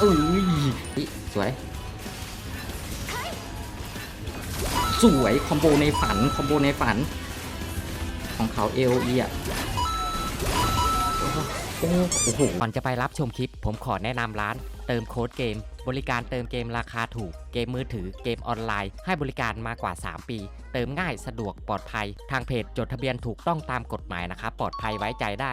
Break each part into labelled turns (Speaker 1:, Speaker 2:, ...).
Speaker 1: เอ้ยสวย สวยคอมโบในฝันคอมโบในฝัน ของเขาเอลอีอะโอ้โหโอ้โห
Speaker 2: ก่อนจะไปรับชมคลิป ผมขอแนะนำร้าน เติมโค้ดเกม บริการเติมเกมราคาถูก เกมมือถือเกมออนไลน์ ให้บริการมากว่า 3 ปี เติมง่ายสะดวกปลอดภัย ทางเพจจดทะเบียนถูกต้องตามกฎหมายนะครับ ปลอดภัยไว้ใจได้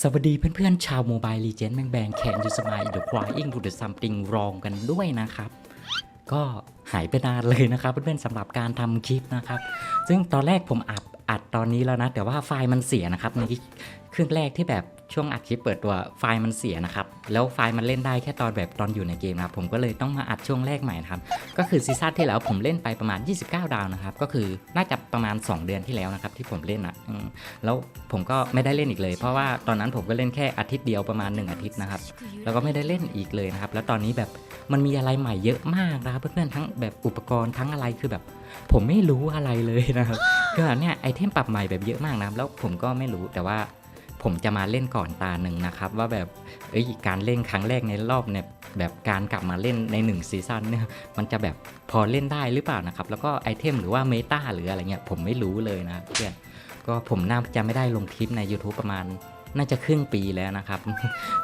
Speaker 1: สวัสดีเพื่อนๆ ชาวโมบายลีเจนแบงแบงแคนยูสมายเดอะควายอิงดูเดอะซัมติงรองกันด้วยนะครับ ก็หายไปนานเลยนะครับ เพื่อนๆสำหรับการทำคลิปนะครับ ซึ่งตอนแรกผมอัดอัดตอนนี้แล้วนะ แต่ว่าไฟล์มันเสียนะครับในเครื่องแรกที่แบบ ช่วงอัดคลิปเปิดตัวไฟล์มันเสียนะครับ แล้วไฟล์มันเล่นได้แค่ตอนแบบตอนอยู่ในเกมนะครับผมก็เลยต้องมาอัดช่วงแรกใหม่นะครับ ก็คือซีซั่นที่แล้วผมเล่นไปประมาณ 29 ดาวนะครับ ก็คือน่าจะประมาณ 2 เดือนที่แล้วนะครับที่ผมเล่นอะแล้วผมก็ไม่ได้เล่นอีกเลย เพราะว่าตอนนั้นผมก็เล่นแค่อาทิตย์เดียวประมาณ 1 อาทิตย์นะครับ แล้วก็ไม่ได้เล่นอีกเลยนะครับ แล้วตอนนี้แบบมันมีอะไรใหม่เยอะมากนะครับเพื่อนๆทั้งแบบอุปกรณ์ทั้งอะไรคือแบบ ผมไม่รู้อะไรเลยนะครับก็เนี่ยไอเทมปรับใหม่แบบเยอะมากนะครับแล้วผมก็ไม่รู้แต่ว่า ผมจะมาเล่นก่อนตาหนึ่งนะครับ ว่าแบบเอ้ยการเล่นครั้งแรกในรอบเนี่ยแบบการกลับมาเล่นใน1ซีซั่นเนี่ยมันจะแบบพอเล่นได้หรือเปล่านะครับ แล้วก็ไอเทมหรือว่าเมตาหรืออะไรเงี้ยผมไม่รู้เลยนะเพื่อนก็ผมน่าจะไม่ได้ลงคลิปใน YouTube ประมาณน่าจะครึ่งปีแล้วนะครับ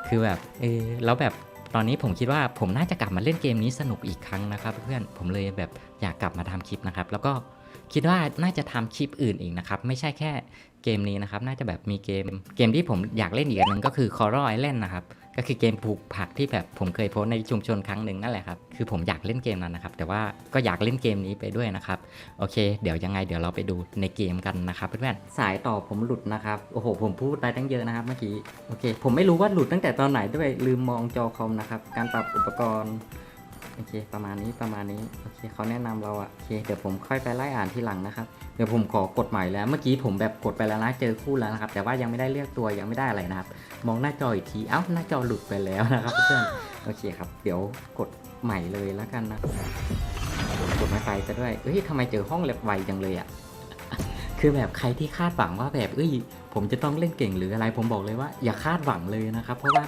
Speaker 1: คือแบบเออแล้วแบบตอนนี้ผมคิดว่าผมน่าจะกลับมาเล่นเกมนี้สนุกอีกครั้งนะครับ เพื่อนผมเลยแบบอยากกลับมาทำคลิปนะครับ แล้วก็ คิดว่าน่าจะทำคลิปอื่นอีกนะครับ ไม่ใช่แค่เกมนี้นะครับ น่าจะแบบมีเกมเกมที่ผมอยากเล่นอีกอันหนึ่งก็คือ Coral Island นะครับ ก็คือเกมปลูกผักที่แบบผมเคยโพสในชุมชนครั้งหนึ่งนั่นแหละครับ คือผมอยากเล่นเกมนั้นนะครับ แต่ว่าก็อยากเล่นเกมนี้ไปด้วยนะครับ โอเค เดี๋ยวยังไงเดี๋ยวเราไปดูในเกมกันนะครับเพื่อนๆ สายต่อผมหลุดนะครับ โอ้โห ผมพูดไปตั้งเยอะนะครับเมื่อกี้ โอเค ผมไม่รู้ว่าหลุดตั้งแต่ตอนไหนด้วย ลืมมองจอคอมนะครับ การปรับอุปกรณ์ อเค ประมาณนี้ประมาณนี้โอเคเขาแนะนำเราอะโอเคเดี๋ยวผมค่อยไปไล่อ่านทีหลังนะครับเดี๋ยวผมขอกดใหม่แล้วเมื่อกี้ผมแบบกดไปแล้วนะเจอคู่แล้วนะครับ แต่ว่ายังไม่ได้เลือกตัวยังไม่ได้อะไรนะครับ มองหน้าจออีกทีเอ้าหน้าจอหลุดไปแล้วนะครับเพื่อนโอเคครับ เดี๋ยวกดใหม่เลยแล้วกันนะกดไม่ไปซะด้วยเอ้ยทำไมเจอห้องเล็บไวจังเลยอะคือแบบใครที่คาดหวังว่าแบบเอ้ย ผมจะต้องเล่นเก่งหรืออะไร ผมบอกเลยว่าอย่าคาดหวังเลยนะครับ เพราะว่า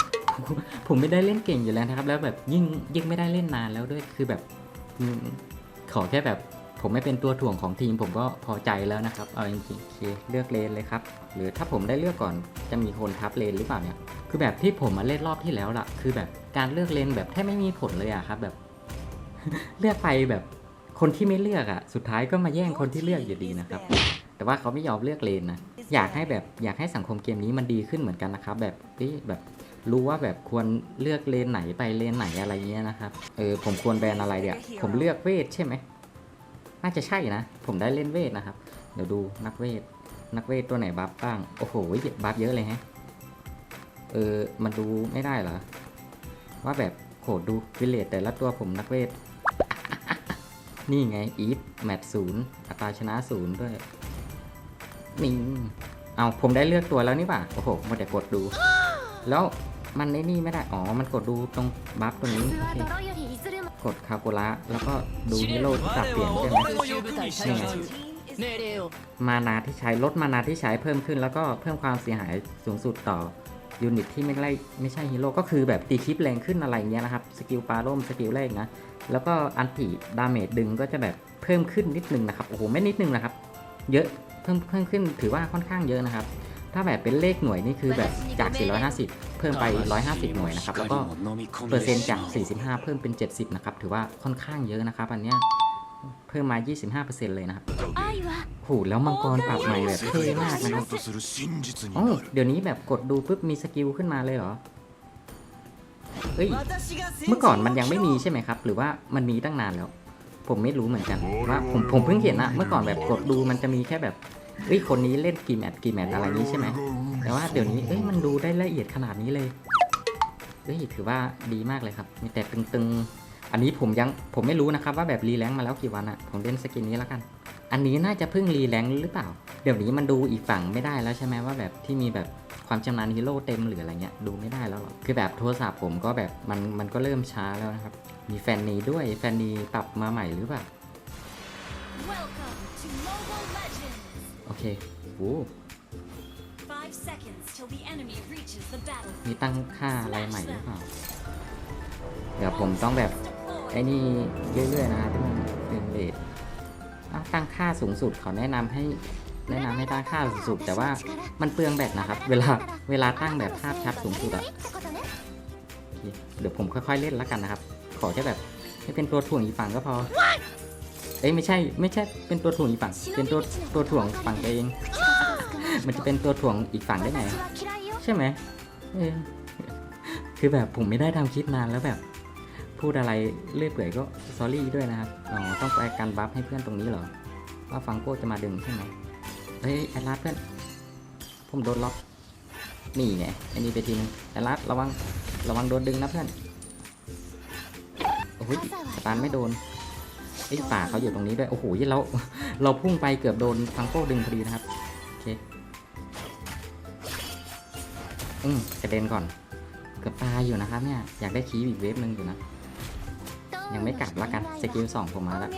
Speaker 1: ผมไม่ได้เล่นเก่งอยู่แล้วนะครับ แล้วแบบยิ่งยิ่งไม่ได้เล่นนานแล้วด้วยคือแบบขอแค่แบบผมไม่เป็นตัวถ่วงของทีม ผมก็พอใจแล้วนะครับ เอาจริงๆโอเคเลือกเลนเลยครับ หรือถ้าผมได้เลือกก่อนจะมีคนทับเลนหรือเปล่าเนี่ย คือแบบที่ผมมาเล่นรอบที่แล้วล่ะ คือแบบการเลือกเลนแบบแทบไม่มีผลเลยอะครับ แบบ เลือกไปแบบคนที่ไม่เลือกอะสุดท้ายก็มาแย่งคนที่เลือกอยู่ดีนะครับ แต่ว่าเขาไม่ยอมเลือกเลนนะ อยากให้แบบอยากให้สังคมเกมนี้มันดีขึ้นเหมือนกันนะครับ แบบเอ้ยแบบ รู้ว่าแบบควรเลือกเลนไหนไปเลนไหนอะไรเงี้ยนะครับ เออผมควรแบนอะไรเดี๋ยวผมเลือกเวทใช่ไหม น่าจะใช่นะ ผมได้เล่นเวทนะครับ เดี๋ยวดูนักเวท นักเวทตัวไหนบัฟบ้าง โอ้โหบัฟเยอะเลยฮะ เออมันดูไม่ได้เหรอ ว่าแบบโหดูวิเลตแต่ละตัวผมนักเวท นี่ไงอีฟแมตศูนย์อัตราชนะศูนย์ด้วยนี่เอาผมได้เลือกตัวแล้วนี่ป่ะ โอ้โหมาแต่กดดู แล้ว มันไอ้นี่ไม่ได้ อ๋อ มันกดดูตรงบัฟตรงนี้โอเคกดคาโกระแล้วก็ดูฮีโร่ที่ปรับเปลี่ยนใช่ไหมนี่ไงมานาที่ใช้ลดมานาที่ใช้เพิ่มขึ้น แล้วก็เพิ่มความเสียหายสูงสุดต่อยูนิตที่ไม่ไล่ไม่ใช่ฮีโร่ก็คือแบบตีคลิปแรงขึ้นอะไรเงี้ยนะครับ สกิลปาร่มสกิลแรกนะ แล้วก็อันติดาเมจดึงก็จะแบบเพิ่มขึ้นนิดนึงนะครับ โอ้โห ไม่นิดนึงนะครับ เยอะเพิ่มเพิ่มขึ้นถือว่าค่อนข้างเยอะนะครับ ถ้าแบบเป็นเลขหน่วยนี่คือแบบจาก 450 เพิ่มไป 150 หน่วยนะครับ แล้วก็เปอร์เซ็นต์จาก 45 เพิ่มเป็น 70 นะครับ ถือว่าค่อนข้างเยอะนะครับ อันเนี้ยเพิ่มมา 25%เลยนะครับโหแล้วมังกรปรับใหม่แบบเท่มากนะครับโอ้เดี๋ยวนี้แบบกดดูปุ๊บมีสกิลขึ้นมาเลยเหรอเฮ้ย เมื่อก่อนมันยังไม่มีใช่ไหมครับ หรือว่ามันมีตั้งนานแล้ว ผมไม่รู้เหมือนกันว่าผมผมเพิ่งเห็นอะเมื่อก่อนแบบกดดูมันจะมีแค่แบบ เอ้ยคนนี้เล่นกี่แมตช์กี่แมตช์อะไรนี้ใช่ไหมแต่ว่าเดี๋ยวนี้เอ้ยมันดูได้ละเอียดขนาดนี้เลยเอ้ยถือว่าดีมากเลยครับ มีแต่ตึงๆ อันนี้ผมยังผมไม่รู้นะครับว่าแบบรีแลงค์มาแล้วกี่วันอะผมเล่นสกินนี้แล้วกัน อันนี้น่าจะเพิ่งรีแลงค์หรือเปล่า เดี๋ยวนี้มันดูอีกฝั่งไม่ได้แล้วใช่ไหมว่าแบบที่มีแบบความชำนาญฮีโร่เต็มหรืออะไรเงี้ยดูไม่ได้แล้วหรอคือแบบโทรศัพท์ผมก็แบบมันมันก็เริ่มช้าแล้วนะครับมีแฟนนีด้วยแฟนนีปรับมาใหม่หรือเปล่า
Speaker 3: Welcome to Mobile Legends!
Speaker 1: โอเคโอ้
Speaker 3: Five seconds till the enemy reaches the battle.
Speaker 1: มีตั้งค่าอะไรใหม่หรือเปล่า เดี๋ยวผมต้องแบบ ไอ้นี่เรื่อยๆนะครับที่มันเป็นเลทอะตั้งค่าสูงสุดเขาแนะนำให้แนะนำให้ตั้งค่าสูงสุด แต่ว่ามันเปลืองแบตนะครับ เวลาเวลาตั้งแบบภาพชัดสูงสุดอะโอเคเดี๋ยวผมค่อยๆเล่นแล้วกันนะครับ ขอแค่แบบให้เป็นตัวถ่วงอีกฝั่งก็พอ เอ้ยไม่ใช่ไม่ใช่เป็นตัวถ่วงอีกฝั่ง เป็นตัวตัวถ่วงฝั่งตัวเอง มันจะเป็นตัวถ่วงอีกฝั่งได้ไงใช่ไหมเออคือแบบผมไม่ได้ทำคลิปนานแล้วแบบพูดอะไรเลื่อยเปื่อยก็สอรี่ด้วยนะครับอ๋อต้องไปการบัฟให้เพื่อนตรงนี้เหรอว่าฟังโก้จะมาดึงใช่ไหมเฮ้ยไอรัสเพื่อนผมโดนล็อกนี่ไงไอ้นี่ไปทีนึงไอรัสระวังระวังโดนดึงนะเพื่อนโอ้ยสตาร์ทไม่โดน ไอ้ยป่าเขาอยู่ตรงนี้ด้วย โอ้โหเราเราพุ่งไปเกือบโดนฟังโก้ดึงพอดีนะครับ โอเค อืมกระเด็นก่อน เกือบตายอยู่นะครับเนี่ย อยากได้คีบอีกเวฟหนึ่งอยู่นะ ยังไม่กลับละกัน สกิลสองผมมาแล้ว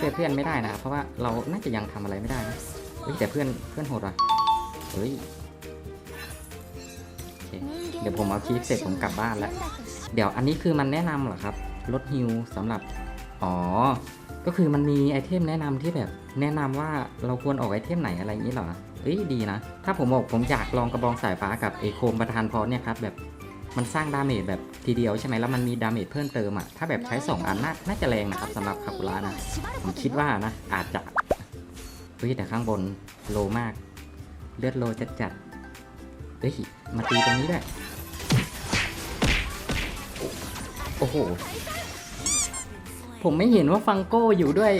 Speaker 1: ช่วยเพื่อนไม่ได้นะครับ เพราะว่าเราน่าจะยังทำอะไรไม่ได้นะเฮ้ยแต่เพื่อนเพื่อนโหดว่ะเฮ้ยเดี๋ยวผมเอาคลิปเสร็จผมกลับบ้านแล้ว เดี๋ยวอันนี้คือมันแนะนำเหรอครับ ลดฮิวสำหรับ อ๋อ ก็คือมันมีไอเทมแนะนำที่แบบแนะนำว่าเราควรออกไอเทมไหนอะไรอย่างนี้เหรอเอ้ยดีนะ ถ้าผมบอกผมอยากลองกระบองสายฟ้ากับเอโคมประธานพรเนี่ยครับแบบมันสร้างดาเมจแบบทีเดียวใช่ไหมแล้วมันมีดาเมจเพิ่มเติมอะถ้าแบบใช้ 2 อันน่าน่าจะแรงนะครับสำหรับคาคุระนะ ผมคิดว่านะ อาจจะเฮ้ยแต่ข้างบนโลมาก เลือดโลจัดจัดเฮ้ยมาตีตรงนี้ด้วยโอ้โห ผมไม่เห็นว่าฟังโก้อยู่ด้วย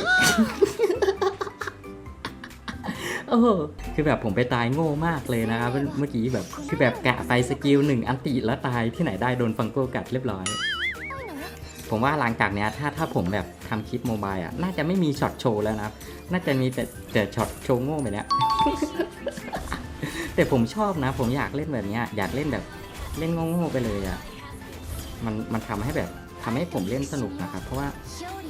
Speaker 1: โอ้โหคือแบบผมไปตายโง่มากเลยนะครับเมื่อเมื่อกี้แบบคือแบบกะไปสกิลหนึ่งอันติแล้วตายที่ไหนได้โดนฟังโก้กัดเรียบร้อย ผมว่าหลังจากเนี้ยถ้าถ้าผมแบบทำคลิปโมบายอะ น่าจะไม่มีช็อตโชว์แล้วนะครับน่าจะมีแต่แต่ช็อตโชว์โง่แบบเนี้ยแต่ผมชอบนะ ผมอยากเล่นแบบเนี้ยอยากเล่นแบบเล่นโง่ๆไปเลยอะมันมันทำให้แบบ ทำให้ผมเล่นสนุกนะครับ เพราะว่า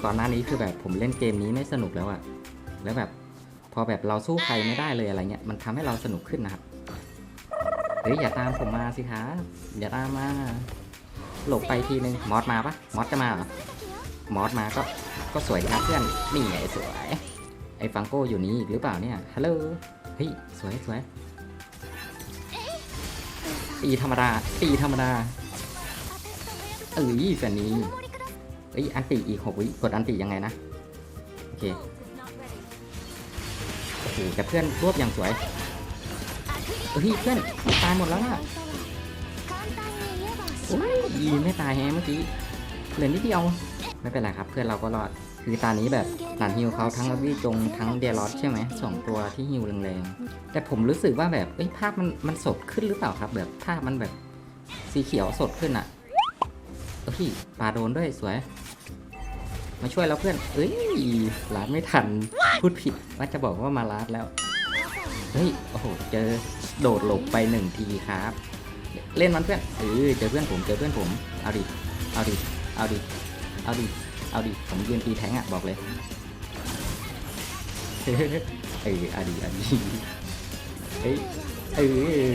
Speaker 1: ก่อนหน้านี้คือแบบผมเล่นเกมนี้ไม่สนุกแล้วอะแล้วแบบพอแบบเราสู้ใครไม่ได้เลยอะไรเงี้ยมันทำให้เราสนุกขึ้นนะครับเฮ้ยอย่าตามผมมาสิคะอย่าตามมา หลบไปทีนึงมอสมาปะมอสจะมาเหรอมอสมาก็ก็สวยดีครับเพื่อนนี่ไงสวยไอ้ฟังโก้อยู่นี่อีกหรือเปล่าเนี่ยฮัลโหลเฮ้ยสวยสวยตีธรรมดาตีธรรมดา เอ้ยแฟนนี้เอ้ยอันติอีกหกวิกดอันติยังไงนะ โอเค โอ้โหแต่เพื่อนรวบอย่างสวยเฮ้ยเพื่อนตายหมดแล้วนะโอ้ยยีไม่ตายแฮะเมื่อกี้เหลือนิดเดียวไม่เป็นไรครับ เพื่อนเราก็รอดคือตอนนี้แบบหลานฮิวเขาทั้งวิจงทั้งเดลอสใช่ไหมสองตัวที่ฮิวแรงๆแต่ผมรู้สึกว่าแบบเอ้ยภาพมันมันสดขึ้นหรือเปล่าครับ แบบภาพมันแบบสีเขียวสดขึ้นอะ อ้ยปลาโดนด้วยสวย มาช่วยแล้วเพื่อน เอ้ยลาดไม่ทัน พูดผิดว่าจะบอกว่ามาลาดแล้ว เฮ้ย โอ้โห เจอโดดหลบไปหนึ่งทีครับ เล่นมันเพื่อน เออ เจอเพื่อนผม เจอเพื่อนผม เอาดิ เอาดิ เอาดิ เอาดิ เอาดิ ผมยืนตีแทงอะบอกเลย เออเอาดิเอาดิเฮ้ย เออ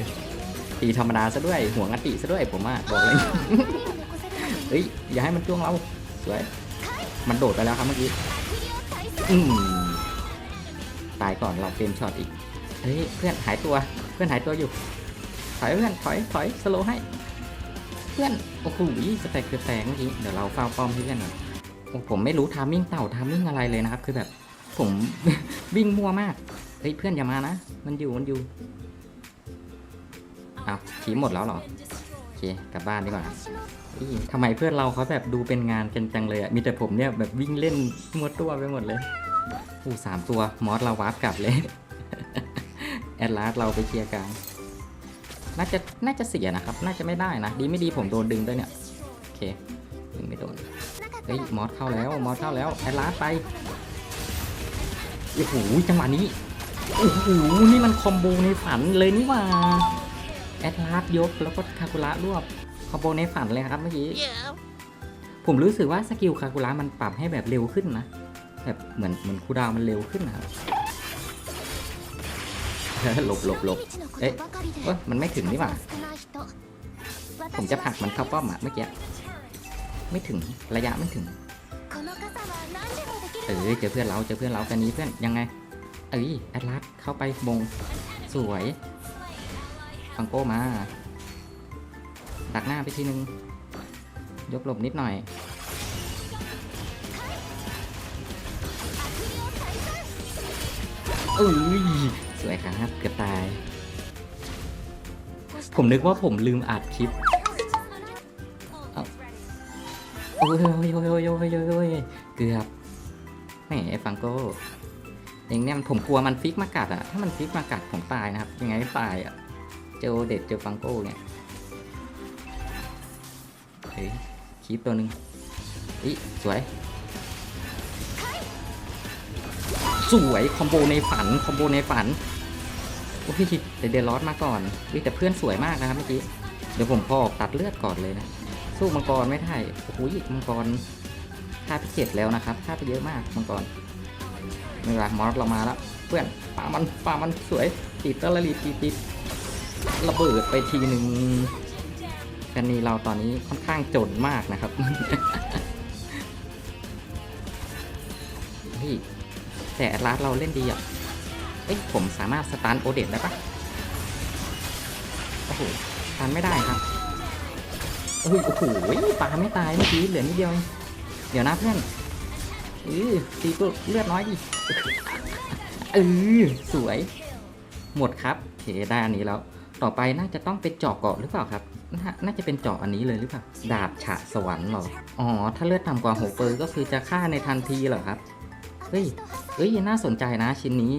Speaker 1: ตีธรรมดาซะด้วย หัวงัติซะด้วยผมอะบอกเลย เฮ้ย อย่าให้มันจ้วงเราสวย มันโดดไปแล้วครับเมื่อกี้ อืมตายก่อนเราเฟรมช็อตอีก เฮ้ย เพื่อนหายตัว เพื่อนหายตัวอยู่ ถอยเพื่อนถอยถอยสโลให้ เพื่อน โอ้โหสแต็กคือแตกเมื่อกี้ เดี๋ยวเราเฝ้าป้อมให้เพื่อนหน่อยผมไม่รู้ทามมิ่งเต่าทามมิ่งอะไรเลยนะครับ คือแบบ ผมวิ่งมั่วมาก เฮ้ย เพื่อนอย่ามานะ มันอยู่ มันอยู่อ้าวขีหมดแล้วเหรอ โอเค กลับบ้านดีกว่า อีทำไมเพื่อนเราเขาแบบดูเป็นงานกันจังเลยอะมีแต่ผมเนี่ยแบบวิ่งเล่นมัวตัวไปหมดเลยอู้สามตัวมอสเราวาร์ปกลับเลย แอดลาสเราไปเคลียร์กลางน่าจะน่าจะเสียนะครับ น่าจะไม่ได้นะ ดีไม่ดีผมโดนดึงด้วยเนี่ย โอเค ดึงไม่โดน เฮ้ย มอสเข้าแล้ว มอสเข้าแล้ว แอดลาสไป โอ้โห จังหวะนี้ โอ้โห นี่มันคอมโบในฝันเลยนี่ว่า แอดลาสยกแล้วก็คาคุระรวบ คอมโบในฝันเลยครับเมื่อกี้ ผมรู้สึกว่าสกิลคาคุระมันปรับให้แบบเร็วขึ้นนะ แบบเหมือนเหมือนคูลดาวน์มันเร็วขึ้นนะครับหลบหลบหลบเอ๊ะเอ้ยมันไม่ถึงนี่หว่า ผมจะผลักมันเข้าป้อมอะเมื่อกี้ ไม่ถึงระยะไม่ถึง เออเจอเพื่อนเราเจอเพื่อนเรากันนี้เพื่อนยังไง เอ้ยแอดลัสเข้าไปมงสวยฟังโก้มา ดักหน้าไปทีนึง ยกหลบนิดหน่อย เอ้ย สวยครับเกือบตาย ผมนึกว่าผมลืมอัดคลิปโอ้ยโอ้ยโอ้ยโอ้ยโอ้ยโอ้ยโอ้ยเกือบแหมไอ้ฟังโก้เองเนี่ยผมกลัวมันฟิกมากัดอะถ้ามันฟิกมากัดผมตายนะครับ ยังไงก็ตายอะเจออเด็ดเจอฟังโก้เนี่ย เฮ้ยคลิปตัวหนึ่งอีสวย สวยคอมโบในฝันคอมโบในฝันโอ้พี่เดเดลอสมาก่อนวิแต่เพื่อนสวยมากนะครับเมื่อกี้เดี๋ยวผมพอออกตัดเลือดก่อนเลยนะ สู้มังกรไม่ได้โอ้โหมังกรค่าไปเจ็ดแล้วนะครับค่าไปเยอะมากมังกรไม่เป็นไรมอสเรามาแล้วเพื่อนป่ามันป่ามันสวยติดตะละลีติดติดระเบิดไปทีหนึ่ง กันนีเราตอนนี้ค่อนข้างจนมากนะครับเฮ้ยแต่แอดลาสเราเล่นดีอะ เอ้ยผมสามารถสตาร์โอเดตได้ปะโอ้โหสตาร์ไม่ได้ครับโอ้โหโอ้โหปลาไม่ตายเมื่อกี้เหลือนิดเดียวเองเดี๋ยวนะเพื่อนเออตีตัวเลือดน้อยดิเออสวย หมดครับโอเคได้อันนี้แล้ว ต่อไปน่าจะต้องเป็นเจาะเกาะหรือเปล่าครับน่าน่าจะเป็นเจาะอันนี้เลยหรือเปล่า ดาบฉะสวรรค์หรอ อ๋อ ถ้าเลือดต่ำกว่าหกเปอร์ก็คือจะฆ่าในทันทีเหรอครับ เฮ้ยเอ้ย น่าสนใจนะชิ้นนี้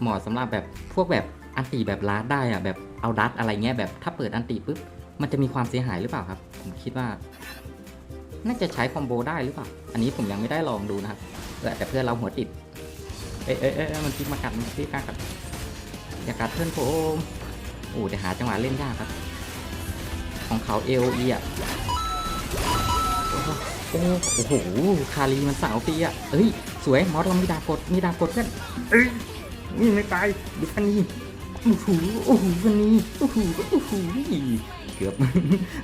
Speaker 1: เหมาะสำหรับแบบพวกแบบอันตีแบบลาดได้อะแบบเอาดัตอะไรเงี้ยแบบถ้าเปิดอันตีปุ๊บ มันจะมีความเสียหายหรือเปล่าครับ ผมคิดว่า น่าจะใช้คอมโบได้หรือเปล่า อันนี้ผมยังไม่ได้ลองดูนะครับแต่เพื่อนเราหัวติด เอ้ยเอ้ยเอ้ยมันพิกมากัดมันพิกมากัดอย่ากัดเพื่อนผม โอ้เดี๋ยวหาจังหวะเล่นยากครับ ของเขาเอลีอะโอ้โหโอ้โห คารีมันสาวปีอะเอ้ย สวย มอสเรามีดาบกด มีดาบกดเพื่อนเอ้ยนี่ไม่ตายดูฟันนี่โอ้โห โอ้โหฟันนี่โอ้โห โอ้โห เกือบ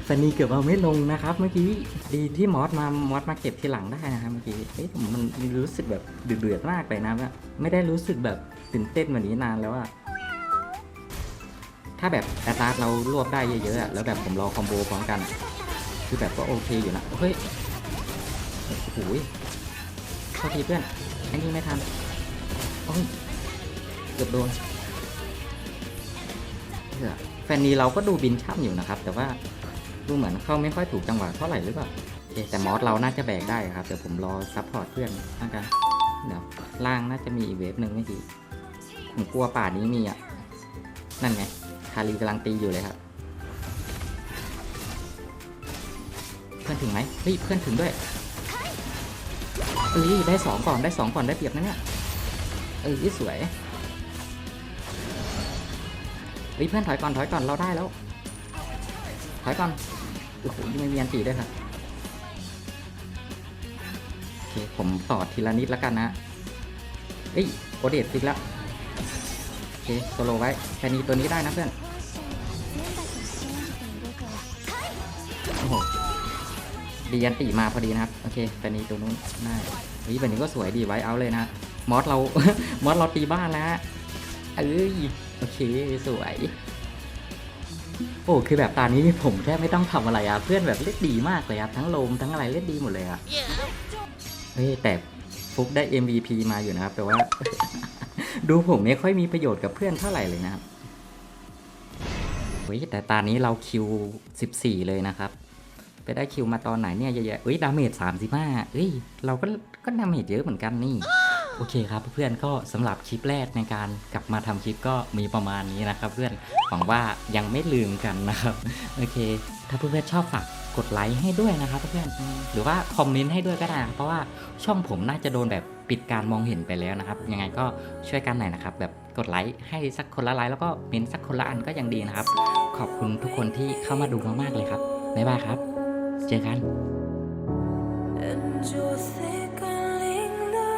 Speaker 1: ฟันนี่เกือบเอาไม่ลงนะครับเมื่อกี้ ดีที่มอสมา มอสมาเก็บทีหลังได้นะครับเมื่อกี้เฮ้ยมันมันรู้สึกแบบเดือดมากเลยนะว่าไม่ได้รู้สึกแบบตื่นเต้นแบบนี้นานแล้วอะ ถ้าแบบแอตลาสเรารวบได้เยอะๆแล้วแบบผมรอคอมโบพร้อมกัน คือแบบก็โอเคอยู่นะเฮ้ยโอ้โหโทษทีเพื่อนไอ้นี่ไม่ทันโอ้ยเกือบโดนเหี้ยแฟนนีเราก็ดูบินช่ำอยู่นะครับ แต่ว่าดูเหมือนเข้าไม่ค่อยถูกจังหวะเท่าไหร่หรือเปล่าโอเคแต่มอสเราน่าจะแบกได้ครับเดี๋ยวผมรอซัพพอร์ตเพื่อนแล้วกันเดี๋ยวล่างน่าจะมีอีเวฟหนึ่งไม่กี่ผมกลัวป่านี้มีอะนั่นไง คารีกำลังตีอยู่เลยครับ เพื่อนถึงไหมเฮ้ยเพื่อนถึงด้วยเอ้ยได้สองก่อนได้สองก่อนได้เปรียบนะเนี่ยเอ้ยสวยเฮ้ยเพื่อนถอยก่อนถอยก่อนเราได้แล้ว ถอยก่อนโอ้โหยังไม่มีอันตีด้วยครับโอเคผมต่อทีละนิดแล้วกันนะเอ้ยโอเดตฟิกแล้ว เคโซโลไว้แค่นี้ตัวนี้ได้นะเพื่อนโอ้โหดีอันตีมาพอดีนะครับ โอเคแค่นี้ตัวนู้นได้เฮ้ยแบบนี้ก็สวยดีไว้เอาเลยนะมอสเรา มอสเราตีบ้านแล้วเอ้ยโอเคสวย โอ้คือแบบตอนนี้ผมแทบไม่ต้องทำอะไรอะเพื่อนแบบเล่นดีมากเลยครับทั้งลมทั้งอะไรเล่นดีหมดเลยอะเฮ้ยแต่ฟุกได้ MVP มาอยู่นะครับแต่ว่า ดูผมไม่ค่อยมีประโยชน์กับเพื่อนเท่าไหร่เลยนะครับเฮ้ยแต่ตอนนี้เราคิว 14 เลยนะครับ ไปได้คิวมาตอนไหนเนี่ยเยอะๆเอ้ยดาเมจ35เอ้ยเราก็ก็ดาเมจเยอะเหมือนกันนี่โอเคครับเพื่อนก็สำหรับคลิปแรกในการกลับมาทำคลิปก็มีประมาณนี้นะครับ เพื่อนหวังว่ายังไม่ลืมกันนะครับ โอเค ถ้าเพื่อนๆชอบฝาก กดไลค์ให้ด้วยนะครับเพื่อนๆหรือว่าคอมเมนต์ให้ด้วยก็ได้ครับเพราะว่าช่องผมน่าจะโดนแบบปิดการมองเห็นไปแล้วนะครับ ยังไงก็ช่วยกันหน่อยนะครับ แบบกดไลค์ให้สักคนละไลค์แล้วก็เมนสักคนละอันก็ยังดีนะครับ ขอบคุณทุกคนที่เข้ามาดูมากๆเลยครับบ๊ายบายครับ เจอกัน
Speaker 4: And you're thickling the